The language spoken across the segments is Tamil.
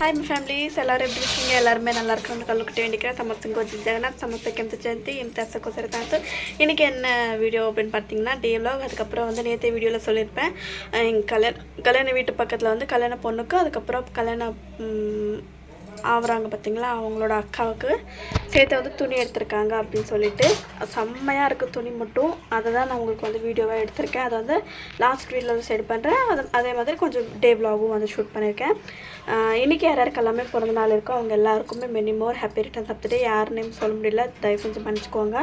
ಹಾಯ್ ಮೈ ಫ್ಯಾಮಿಲೀಸ್ ಎಲ್ಲರೂ எப்படி இருக்கீங்க எல்லாருமே நல்லா இருக்கணும்னு கல்லுக்கிட்ட வேண்டிக்கிறேன் சமஸ்தங்க கொஞ்சம் ஜெகநாத் சமஸ்தக்கு எந்த ஜெயந்தி இம்தாச கோசர தாத்து இன்றைக்கி என்ன வீடியோ அப்படின்னு பார்த்தீங்கன்னா டே vlog அதுக்கப்புறம் வந்து நேற்று வீடியோவில் சொல்லியிருப்பேன் அஹ் எங்க கல்யாண கல்யாண வீட்டு பக்கத்தில் வந்து கல்யாண பொண்ணுக்கு அதுக்கப்புறம் கல்யாண ம், ஆகுறாங்க பார்த்தீங்களா அவங்களோட அக்காவுக்கு சேர்த்து வந்து துணி எடுத்திருக்காங்க அப்படின்னு சொல்லிட்டு. செம்மையாக இருக்குது துணி மட்டும். அதை தான் நான் உங்களுக்கு வந்து வீடியோவாக எடுத்திருக்கேன். அதை வந்து லாஸ்ட் வீடியோவில் வந்து செட் பண்ணுறேன் அது அதே மாதிரி கொஞ்சம் டே vlogகும் வந்து ஷூட் பண்ணியிருக்கேன் இன்றைக்கி இன்னைக்கு யார் யாருக்கு எல்லாமே பிறந்த நாள் இருக்கோ அவங்க எல்லாருக்குமே many more happy returns of day யார் நேம் சொல்ல முடியல. தயவு செஞ்சு மன்னிச்சுக்கோங்க.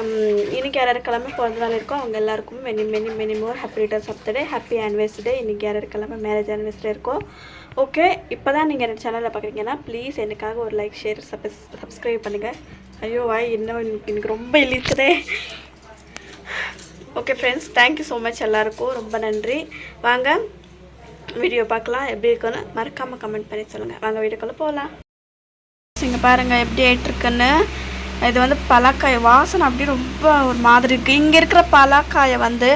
இன்றைக்கி இன்னைக்கு யார் யாருக்கெல்லாமே பிறந்த நாள் இருக்கோ அவங்க எல்லாருக்கும் many many many more happy returns of day happy anniversary day இன்றைக்கி யார் யாருக்கெல்லாமே மேரேஜ் ஆனிவர்சரி இருக்கோ ஓகே இப்போ தான் நீங்கள் என் சேனலில் பார்க்குறீங்கன்னா ப்ளீஸ் எனக்காக ஒரு லைக் ஷேர் சப்ஸ் சப்ஸ்கிரைப் பண்ணுங்கள் ஐயோ வாய் இன்னும் எனக்கு ரொம்ப இழுக்குதே. Okay friends thank you so much எல்லாருக்கும். ரொம்ப நன்றி. வாங்க வீடியோ பார்க்கலாம். எப்படி இருக்குன்னு மறக்காமல் கமெண்ட் பண்ணி சொல்லுங்கள் வாங்க வீடியோக்குள்ளே போகலாம் இங்கே பாருங்கள் எப்படி ஆயிட்டுருக்குன்னு. இது வந்து பலாக்காய் வாசனை அப்படியே ரொம்ப ஒரு மாதிரி இருக்குது இங்கே இருக்கிற பலாக்காயை வந்து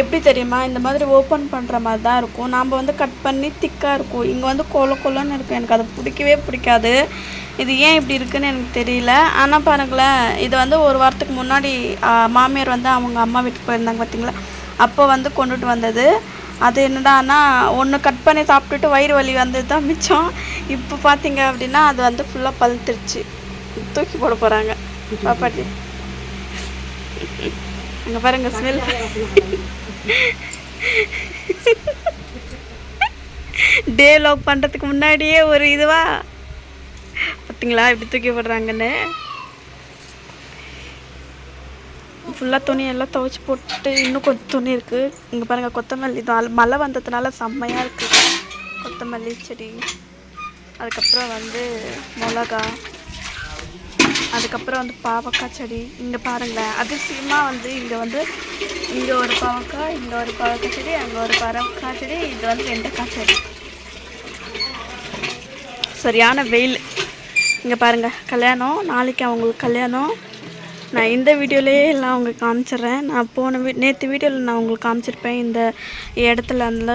எப்படி தெரியுமா? இந்த மாதிரி ஓப்பன் பண்ணுற மாதிரி தான் இருக்கும். நாம் வந்து கட் பண்ணி திக்காக இருக்கும். இங்கே வந்து கொல கொலன்னு இருக்கும் எனக்கு அது பிடிக்கவே பிடிக்காது. இது ஏன் இப்படி இருக்குன்னு எனக்கு தெரியல. ஆனால் பாருங்களேன் இது வந்து ஒரு வாரத்துக்கு முன்னாடி மாமியார் வந்து அவங்க அம்மா வீட்டுக்கு போயிருந்தாங்க பார்த்தீங்களா அப்போ வந்து கொண்டுட்டு வந்தது. அது என்னடான்னா ஒன்று கட் பண்ணி சாப்பிட்டுட்டு வயிறு வலி வந்தது தான் மிச்சம். இப்போ பார்த்தீங்க அப்படின்னா அது வந்து ஃபுல்லாக பழுத்துருச்சு. தூக்கி போட போகிறாங்க பாப்பாட்டி அங்கே பாருங்க ஸ்மெல் டே லாக் பண்ணுறதுக்கு முன்னாடியே ஒரு இதுவா? பார்த்தீங்களா இப்படி தூக்கி போடுறாங்கன்னு. ஃபுல்லாக துணி எல்லாம் துவைச்சி போட்டு இன்னும் கொஞ்சம் துணி இருக்குது இங்கே பாருங்கள் கொத்தமல்லி. தான் மழை வந்ததுனால செம்மையாக இருக்குது கொத்தமல்லி செடி. அதுக்கப்புறம் வந்து மிளகா. அதுக்கப்புறம் வந்து பாவக்காய் செடி இங்கே பாருங்களேன். அதிசயமாக வந்து இங்கே வந்து இங்கே ஒரு பாவக்காய் இங்கே ஒரு பாவக்காய் செடி அங்கே ஒரு பாவக்காய் செடி இது வந்து வெண்டைக்காய் செடி. சரியான வெயில். இங்கே பாருங்கள் கல்யாணம். நாளைக்கு அவங்களுக்கு கல்யாணம். நான் இந்த வீடியோலேயே எல்லாம் உங்களுக்கு காமிச்சிடுறேன். நான் போன வீ நேற்று வீடியோவில் நான் உங்களுக்கு காமிச்சிருப்பேன். இந்த இடத்துல அந்த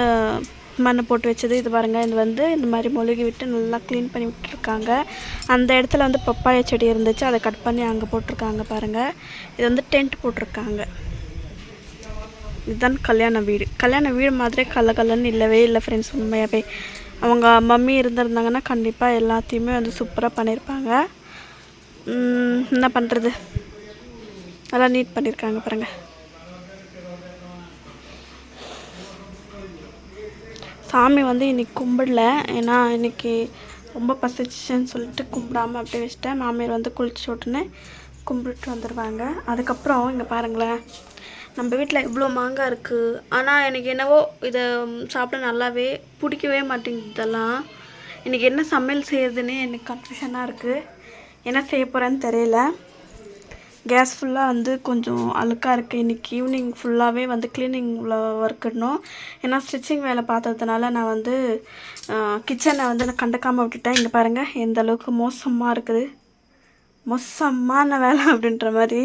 மண் போட்டு வச்சது இது பாருங்கள் இது வந்து இந்த மாதிரி மொழுகி விட்டு நல்லா க்ளீன் பண்ணி விட்டுருக்காங்க. அந்த இடத்துல வந்து பப்பாய செடி இருந்துச்சு அதை கட் பண்ணி அங்கே போட்டிருக்காங்க பாருங்கள் இது வந்து டென்ட் போட்டிருக்காங்க. இதுதான் கல்யாண வீடு. கல்யாண வீடு மாதிரி கல்ல கல்லன்னு இல்லவே இல்லை ஃப்ரெண்ட்ஸ் உண்மையாகவே அவங்க மம்மி இருந்திருந்தாங்கன்னா கண்டிப்பாக எல்லாத்தையுமே வந்து சூப்பராக பண்ணியிருப்பாங்க என்ன பண்ணுறது நல்லா நீட் பண்ணியிருக்காங்க பாருங்கள் சாமி வந்து இன்றைக்கி கும்பிடல. ஏன்னா இன்றைக்கி ரொம்ப பசிச்சுன்னு சொல்லிட்டு கும்பிடாம அப்படியே வச்சுட்டேன். மாமியார் வந்து குளிச்சு உடனே கும்பிட்டு வந்துடுவாங்க அதுக்கப்புறம் இங்கே பாருங்களேன். நம்ம வீட்டில் இவ்வளோ மாங்காய் இருக்குது ஆனால் எனக்கு என்னவோ இதை சாப்பிட நல்லாவே பிடிக்கவே மாட்டேங்குது இதெல்லாம் இன்றைக்கி என்ன சமையல் செய்யறதுன்னு எனக்கு கன்ஃபியூஷனாக இருக்குது என்ன செய்ய போகிறேன்னு தெரியல. கேஸ் ஃபுல்லாக வந்து கொஞ்சம் அழுக்காக இருக்குது இன்றைக்கி ஈவினிங் ஃபுல்லாகவே வந்து க்ளீனிங்கில் ஒர்க் இடணும். ஏன்னா ஸ்டிச்சிங் வேலை பார்த்ததுனால நான் வந்து கிச்சனை வந்து நான் கண்டுக்காமல் விட்டுட்டேன். இங்கே பாருங்கள் எந்த அளவுக்கு மோசமாக இருக்குது. மோசமான வேலை அப்படின்ற மாதிரி.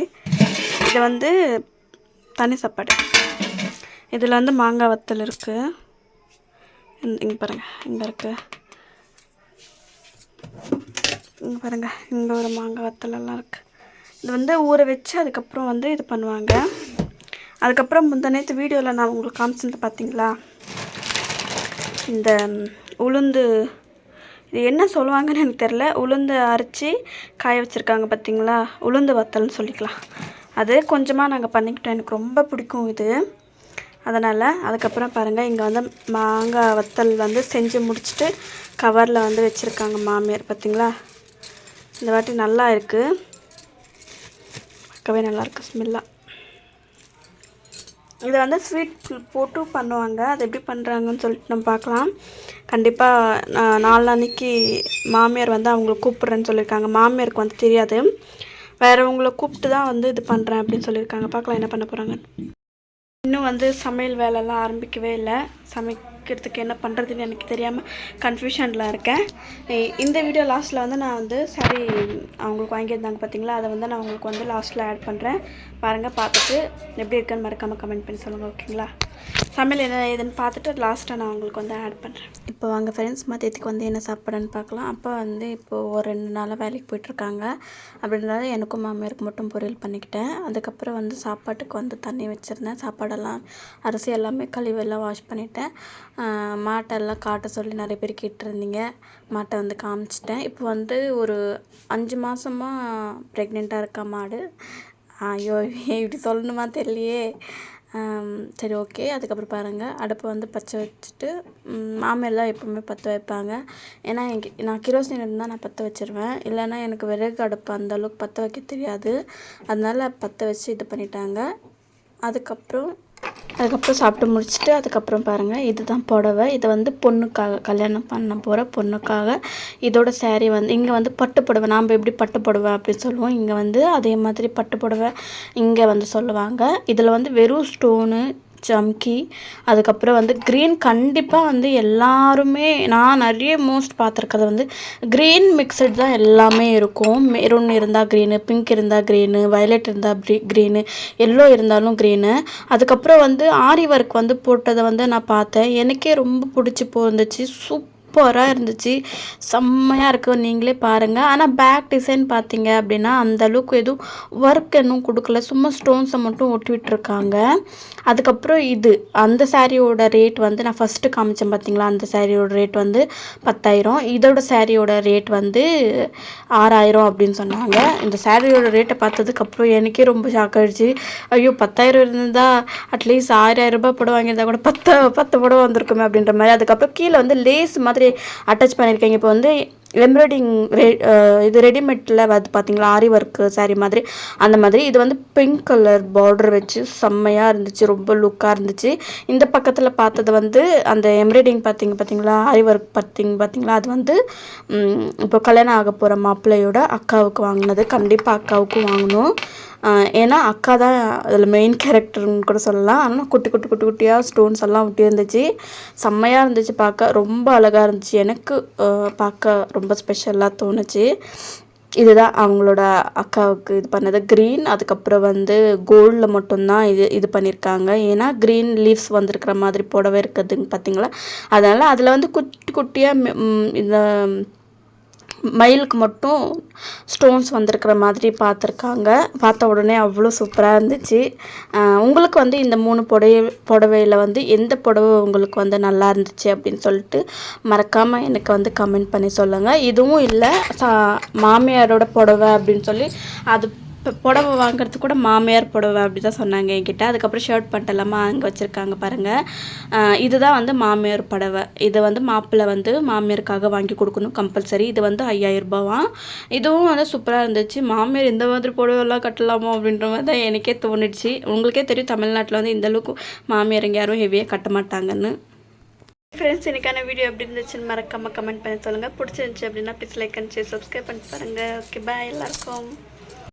இது வந்து தனி சாப்பாடு. இதில் வந்து மாங்காய் வத்தல் இருக்குது இங்கே பாருங்கள் இங்கே இருக்குது இங்கே பாருங்கள் இங்கே ஒரு மாங்காய் வத்தலெல்லாம் இருக்குது இது வந்து ஊற வச்சு அதுக்கப்புறம் வந்து இது பண்ணுவாங்க. அதுக்கப்புறம் முந்த நேற்று வீடியோவில் நான் உங்களுக்கு காமிச்சிருந்து பார்த்தீங்களா இந்த உளுந்து இது என்ன சொல்லுவாங்கன்னு எனக்கு தெரில உளுந்து அரைச்சி காய வச்சுருக்காங்க பார்த்தீங்களா உளுந்து வத்தல்னு சொல்லிக்கலாம். அது கொஞ்சமாக நாங்கள் பண்ணிக்கிட்டோம். எனக்கு ரொம்ப பிடிக்கும் இது. அதனால் அதுக்கப்புறம் பாருங்கள் இங்கே வந்து மாங்காய் வத்தல் வந்து செஞ்சு முடிச்சுட்டு கவரில் வந்து வச்சுருக்காங்க மாமியார் பார்த்தீங்களா இந்த வாட்டி நல்லா இருக்குது பார்க்கவே நல்லாயிருக்கு ஸ்மெல்லாக இதை வந்து ஸ்வீட் போட்டு பண்ணுவாங்க. அது எப்படி பண்ணுறாங்கன்னு சொல்லிட்டு நம்ம பார்க்கலாம். கண்டிப்பாக நான் நாளான்னைக்கு மாமியார் வந்து அவங்கள கூப்பிட்றேன்னு சொல்லியிருக்காங்க. மாமியாருக்கு வந்து தெரியாது. வேறவங்களை கூப்பிட்டு தான் வந்து இது பண்ணுறேன் அப்படின்னு சொல்லியிருக்காங்க. பார்க்கலாம் என்ன பண்ண போகிறாங்க இன்னும் வந்து சமையல் வேலைலாம் ஆரம்பிக்கவே இல்லை. சமை சமைக்கிறதுக்கு என்ன பண்ணுறதுன்னு எனக்கு தெரியாமல் கன்ஃபியூஷனில் இருக்கேன். இந்த வீடியோ லாஸ்ட்டில் வந்து நான் வந்து சாரி அவங்களுக்கு வாங்கியிருந்தாங்க பார்த்தீங்களா அதை வந்து நான் உங்களுக்கு வந்து லாஸ்ட்டில் ஆட் பண்ணுறேன் பாருங்கள் பார்த்துட்டு எப்படி இருக்குன்னு மறக்காமல் கமெண்ட் பண்ணி சொல்லுங்கள் ஓகேங்களா சமையல் என்ன ஏதுன்னு பார்த்துட்டு லாஸ்ட்டாக நான் உங்களுக்கு வந்து ஆட் பண்ணுறேன் இப்போ வாங்க ஃப்ரெண்ட்ஸ் மதியத்துக்கு வந்து என்ன சாப்பாடுன்னு பார்க்கலாம். அப்போ வந்து இப்போது ஒரு ரெண்டு நாளாக வேலைக்கு போயிட்டுருக்காங்க. அப்படின்றத எனக்கும் மாமியாருக்கு மட்டும் பொரியல் பண்ணிக்கிட்டேன். அதுக்கப்புறம் வந்து சாப்பாட்டுக்கு வந்து தண்ணி வச்சுருந்தேன். சாப்பாடெல்லாம் அரிசி எல்லாமே கழிவெல்லாம் வாஷ் பண்ணிட்டேன். மாட்டெல்லாம் காட்ட சொல்லி நிறைய பேர் கேட்டிருந்தீங்க. மாட்டை வந்து காமிச்சிட்டேன். இப்போ வந்து ஒரு அஞ்சு மாதமாக ப்ரெக்னெண்ட்டாக இருக்கா மாடு. ஐயோ இப்படி சொல்லணுமா தெரியலையே. சரி ஓகே. அதுக்கப்புறம் பாருங்கள் அடுப்பை வந்து பற்ற வச்சுட்டு மாமியெல்லாம் எப்போவுமே பற்ற வைப்பாங்க. ஏன்னா எங்க நான் கிரோசின் இருந்தால் நான் பற்ற வச்சிருவேன். இல்லைன்னா எனக்கு விறகு அடுப்பு அந்தளவுக்கு பற்ற வைக்க தெரியாது. அதனால் பற்ற வச்சு இது பண்ணிட்டாங்க. அதுக்கப்புறம் அதுக்கப்புறம் சாப்பிட்டு முடிச்சுட்டு அதுக்கப்புறம் பாருங்கள் இதுதான் புடவை. இது வந்து பொண்ணுக்காக கல்யாணம் பண்ண போகிற பொண்ணுக்காக இதோட சேரீ வந்து இங்கே வந்து பட்டு புடவை நாம் எப்படி பட்டு புடவை அப்படின்னு சொல்லுவோம். இங்கே வந்து அதே மாதிரி பட்டு புடவை இங்கே வந்து சொல்லுவாங்க. இதில் வந்து வெறும் ஸ்டோனு ஜம்கி அதுக்கப்புறம் வந்து க்ரீன் கண்டிப்பாக வந்து எல்லாருமே நான் நிறைய மோஸ்ட் பார்த்துருக்கிறது வந்து க்ரீன் மிக்சட் தான் எல்லாமே இருக்கும். மெரூன் இருந்தால் க்ரீனு பிங்க் இருந்தால் க்ரீனு வயலட் இருந்தால் ப்ரீ க்ரீனு எல்லோ இருந்தாலும் க்ரீனு அதுக்கப்புறம் வந்து ஆரி ஒர்க் வந்து போட்டதை வந்து நான் பார்த்தேன். எனக்கே ரொம்ப பிடிச்சி போயிருந்துச்சு. சூப்பராக இருந்துச்சு. செம்மையாக இருக்குது நீங்களே பாருங்கள் ஆனால் பேக் டிசைன் பார்த்தீங்க அப்படின்னா அந்த அளவுக்கு எதுவும் ஒர்க் இன்னும் கொடுக்கல. சும்மா ஸ்டோன்ஸை மட்டும் ஒட்டி விட்டுருக்காங்க. அதுக்கப்புறம் இது. அந்த சாரியோட ரேட் வந்து நான் ஃபஸ்ட்டு காமிச்சேன் பார்த்தீங்களா அந்த சாரியோட ரேட் வந்து பத்தாயிரம். இதோட சாரியோட ரேட் வந்து ஆறாயிரம் அப்படின்னு சொன்னாங்க. இந்த சாரியோட ரேட்டை பார்த்ததுக்கப்புறம் எனக்கே ரொம்ப ஷாக் ஆகிடுச்சு ஐயோ பத்தாயிரம் இருந்தால் அட்லீஸ்ட் ஆயிரம் ரூபாய் புடவை வாங்கியிருந்தா கூட பத்து பத்து புடவை வந்திருக்குமே அப்படின்ற மாதிரி. அதுக்கப்புறம் கீழே வந்து லேஸ் மாதிரி அட்டாச் பண்ணியிருக்கீங்க இப்போ வந்து எம்ப்ராய்டிங் ரெ இது ரெடிமேட்டில் வந்து பார்த்தீங்களா ஆரி ஒர்க்கு saree மாதிரி அந்த மாதிரி. இது வந்து பிங்க் கலர் பார்டர் வச்சு செம்மையாக இருந்துச்சு ரொம்ப லுக்காக இருந்துச்சு. இந்த பக்கத்தில் பார்த்தது வந்து அந்த எம்ப்ராய்டிங் பார்த்தீங்க பார்த்தீங்களா ஆரி ஒர்க் பார்த்தீங்க பார்த்தீங்களா அது வந்து இப்போ கல்யாணம் ஆக போகிற மாப்பிள்ளையோட அக்காவுக்கு வாங்கினது. கண்டிப்பாக அக்காவுக்கும் வாங்கணும். ஏன்னா அக்கா தான் அதில் மெயின் கேரக்டர்னு கூட சொல்லலாம். ஆனால் குட்டி குட்டி குட்டி குட்டியாக ஸ்டோன்ஸ் எல்லாம் ஒட்டி இருந்துச்சு. செம்மையாக இருந்துச்சு பார்க்க. ரொம்ப அழகாக இருந்துச்சு. எனக்கு பார்க்க ரொம்ப ஸ்பெஷலாக தோணுச்சு. இதுதான் அவங்களோட அக்காவுக்கு இது பண்ணது. க்ரீன் அதுக்கப்புறம் வந்து கோல்டில் மட்டும்தான் இது இது பண்ணியிருக்காங்க ஏன்னா க்ரீன் லீவ்ஸ் வந்திருக்கிற மாதிரி புடவை இருக்குதுங்க பார்த்தீங்களா அதனால் அதில் வந்து குட்டி குட்டியாக இந்த மயிலுக்கு மட்டும் ஸ்டோன்ஸ் வந்திருக்கிற மாதிரி பார்த்துருக்காங்க. பார்த்த உடனே அவ்வளோ சூப்பராக இருந்துச்சு. உங்களுக்கு வந்து இந்த மூணு புடவை புடவையில் வந்து எந்த புடவை உங்களுக்கு வந்து நல்லா இருந்துச்சு அப்படின்னு சொல்லிட்டு மறக்காமல் எனக்கு வந்து கமெண்ட் பண்ணி சொல்லுங்கள் இதுவும் இல்லை சா மாமியாரோட புடவை அப்படின்னு சொல்லி அது இப்போ புடவை வாங்குறதுக்கு கூட மாமியார் புடவை அப்படி தான் சொன்னாங்க என்கிட்ட. அதுக்கப்புறம் ஷர்ட் பண்ணிட்டு எல்லாமே அங்கே வச்சுருக்காங்க பாருங்கள் இதுதான் வந்து மாமியார் புடவை. இது வந்து மாப்பிள்ளை வந்து மாமியாருக்காக வாங்கி கொடுக்கணும் கம்பல்சரி இது வந்து ஐயாயிரம் இதுவும் வந்து சூப்பராக இருந்துச்சு. மாமியார் இந்த மாதிரி புடவைலாம் கட்டலாமோ அப்படின்ற மாதிரி தான் எனக்கே தோணுச்சு உங்களுக்கே தெரியும் தமிழ்நாட்டில் வந்து இந்தளவுக்கு மாமியார் இங்கே யாரும் ஹெவியாக கட்ட மாட்டாங்கன்னு. ஃப்ரெண்ட்ஸ் இன்னைக்கான வீடியோ எப்படி இருந்துச்சுன்னு மறக்காமல் கமெண்ட் பண்ணி சொல்லுங்கள் பிடிச்சிருந்துச்சி அப்படின்னா ப்ளீஸ் லைக் அண்ட் சப்ஸ்கிரைப் பண்ணி பாருங்கள் ஓகே பாய் எல்லாருக்கும்.